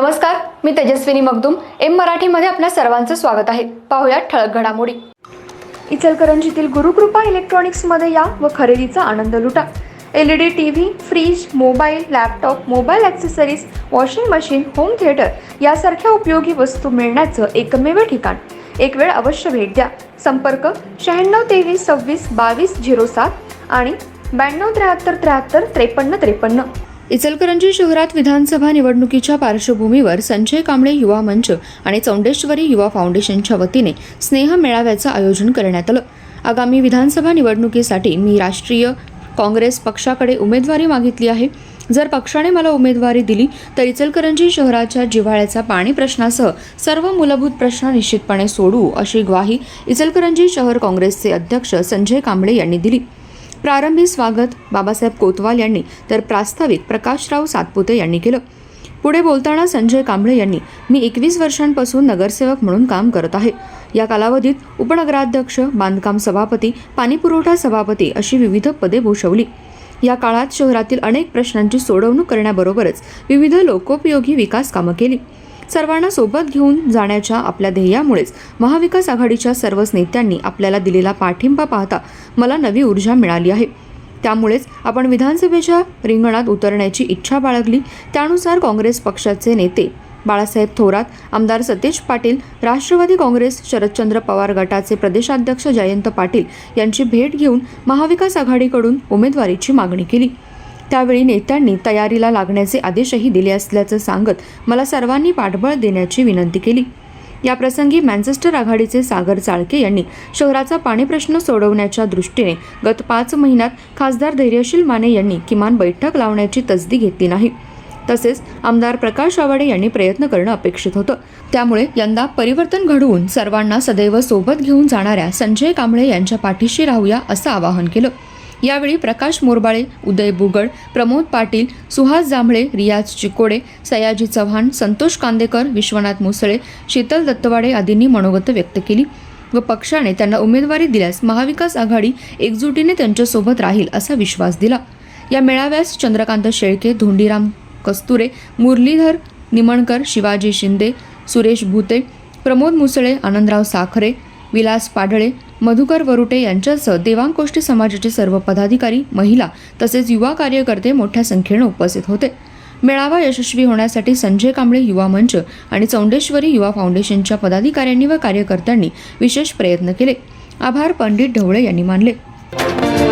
नमस्कार मी तेजस्विनी मगदुम. एम मराठीमध्ये आपल्या सर्वांचं स्वागत आहे. पाहुयात ठळक घडामोडी. इचलकरंजीतील गुरुकृपा इलेक्ट्रॉनिक्समध्ये या व खरेदीचा आनंद लुटा. L E D T V fridge mobile laptop mobile accessories washing machine home theatre यासारख्या उपयोगी वस्तू मिळण्याचं एकमेव ठिकाण. एक वेळ अवश्य भेट द्या. संपर्क शहाण्णव तेवीस सव्वीस बावीस झिरो सात आणि ब्याण्णव त्र्याहत्तर त्र्याहत्तर त्रेपन्न त्रेपन्न. इचलकरंजी शहरात विधानसभा निवडणुकीच्या पार्श्वभूमीवर संजय कांबळे युवा मंच आणि चौंडेश्वरी युवा फाउंडेशनच्या वतीने स्नेह मेळाव्याचं आयोजन करण्यात आलं. आगामी विधानसभा निवडणुकीसाठी मी राष्ट्रीय काँग्रेस पक्षाकडे उमेदवारी मागितली आहे. जर पक्षाने मला उमेदवारी दिली तर इचलकरंजी शहराच्या जिव्हाळ्याचा पाणी प्रश्नासह सर्व मूलभूत प्रश्न निश्चितपणे सोडवू अशी ग्वाही इचलकरंजी शहर काँग्रेसचे अध्यक्ष संजय कांबळे यांनी दिली. प्रारंभी स्वागत बाबासाहेब कोतवाल यांनी तर प्रास्ताविक प्रकाशराव सातपुते यांनी केलं. पुढे बोलताना संजय कांबळे यांनी मी एकवीस वर्षांपासून नगरसेवक म्हणून काम करत आहे. या कालावधीत उपनगराध्यक्ष बांधकाम सभापती पाणीपुरवठा सभापती अशी विविध पदे भूषवली. या काळात शहरातील अनेक प्रश्नांची सोडवणूक करण्याबरोबरच विविध लोकोपयोगी विकास कामं केली. सर्वांना सोबत घेऊन जाण्याच्या आपल्या ध्येयामुळेच महाविकास आघाडीच्या सर्वच नेत्यांनी आपल्याला दिलेला पाठिंबा पाहता मला नवी ऊर्जा मिळाली आहे. त्यामुळेच आपण विधानसभेच्या रिंगणात उतरण्याची इच्छा बाळगली. त्यानुसार काँग्रेस पक्षाचे नेते बाळासाहेब थोरात आमदार सतेज पाटील राष्ट्रवादी काँग्रेस शरदचंद्र पवार गटाचे प्रदेशाध्यक्ष जयंत पाटील यांची भेट घेऊन महाविकास आघाडीकडून उमेदवारीची मागणी केली. त्यावेळी नेत्यांनी तयारीला लागण्याचे आदेशही दिले असल्याचं सांगत मला सर्वांनी पाठबळ देण्याची विनंती केली. या प्रसंगी आघाडीचे सागर चाळके यांनी शहराचा पाणी प्रश्न सोडवण्याच्या दृष्टीने गत पाच महिन्यात खासदार धैर्यशील माने यांनी किमान बैठक लावण्याची तसदी घेतली नाही. तसेच आमदार प्रकाश आवाडे यांनी प्रयत्न करणं अपेक्षित होतं. त्यामुळे यंदा परिवर्तन घडवून सर्वांना सदैव सोबत घेऊन जाणाऱ्या संजय कांबळे यांच्या पाठीशी राहूया असं आवाहन केलं. यावेळी प्रकाश मोरबाळे उदय बुगड प्रमोद पाटील सुहास जांभळे रियाज चिकोडे सयाजी चव्हाण संतोष कांदेकर विश्वनाथ मुसळे शीतल दत्तवाडे आदींनी मनोगत व्यक्त केली व पक्षाने त्यांना उमेदवारी दिल्यास महाविकास आघाडी एकजुटीने त्यांच्यासोबत राहील असा विश्वास दिला. या मेळाव्यास चंद्रकांत शेळके धोंडीराम कस्तुरे मुरलीधर निमणकर शिवाजी शिंदे सुरेश भुते प्रमोद मुसळे आनंदराव साखरे विलास पाडळे मधुकर वरुटे यांच्यासह देवांगकोष्टी समाजाचे सर्व पदाधिकारी महिला तसेच युवा कार्यकर्ते मोठ्या संख्येनं उपस्थित होते. मेळावा यशस्वी होण्यासाठी संजय कांबळे युवा मंच आणि चौंडेश्वरी युवा फाउंडेशनच्या पदाधिकाऱ्यांनी व कार्यकर्त्यांनी विशेष प्रयत्न केले. आभार पंडित ढवळे यांनी मानले.